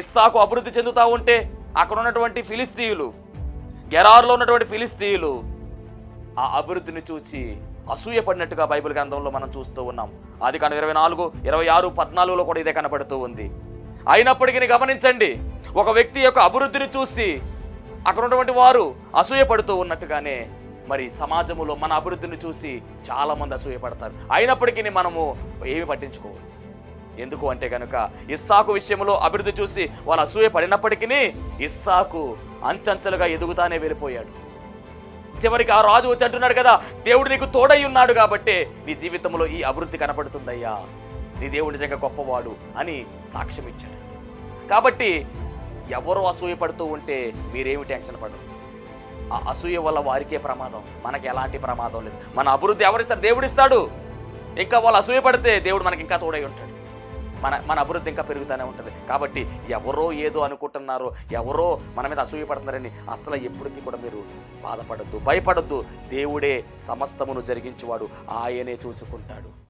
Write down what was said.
ఇస్సాకు అభివృద్ధి చెందుతూ ఉంటే అక్కడ ఉన్నటువంటి ఫిలిస్తీయులు గెరార్లో ఉన్నటువంటి ఫిలిస్తీయులు ఆ అభివృద్ధిని చూచి అసూయపడినట్టుగా బైబిల్ గ్రంథంలో మనం చూస్తూ ఉన్నాం. అది కానీ ఇరవై నాలుగు ఇరవై ఆరు పద్నాలుగులో కూడా ఇదే కనబడుతూ ఉంది. అయినప్పటికీ గమనించండి ఒక వ్యక్తి యొక్క అభివృద్ధిని చూసి అక్కడ ఉన్నటువంటి వారు అసూయపడుతూ ఉన్నట్టుగానే మరి సమాజంలో మన అభివృద్ధిని చూసి చాలామంది అసూయపడతారు అయినప్పటికీ మనము ఏమి పట్టించుకోవద్దు. ఎందుకు అంటే కనుక ఇస్సాకు విషయంలో అభివృద్ధి చూసి వాళ్ళు అసూయ పడినప్పటికీ ఇస్సాకు అంచంచలుగా ఎదుగుతానే వెళ్ళిపోయాడు. చివరికి ఆ రాజు వచ్చి అంటున్నాడు కదా దేవుడు నీకు తోడై ఉన్నాడు కాబట్టి నీ జీవితంలో ఈ అభివృద్ధి కనపడుతుందయ్యా. నీ దేవుడు నిజంగా గొప్పవాడు అని సాక్ష్యం ఇచ్చాడు. కాబట్టి ఎవరో అసూయ పడుతూ ఉంటే మీరేమి టెన్షన్ పడవచ్చు ఆ అసూయ వల్ల వారికే ప్రమాదం మనకి ఎలాంటి ప్రమాదం లేదు. మన అభివృద్ధి ఎవరిస్తారు? దేవుడిస్తాడు. ఇంకా వాళ్ళు అసూయ పడితే దేవుడు మనకి ఇంకా తోడై ఉంటాడు. మన మన అభివృద్ధి ఇంకా పెరుగుతూనే ఉంటుంది. కాబట్టి ఎవరో ఏదో అనుకుంటున్నారో ఎవరో మన మీద అసూయ పడుతున్నారని అసలు ఎప్పటికీ కూడా మీరు బాధపడద్దు భయపడద్దు. దేవుడే సమస్తమును జరిగించువాడు ఆయనే చూచుకుంటాడు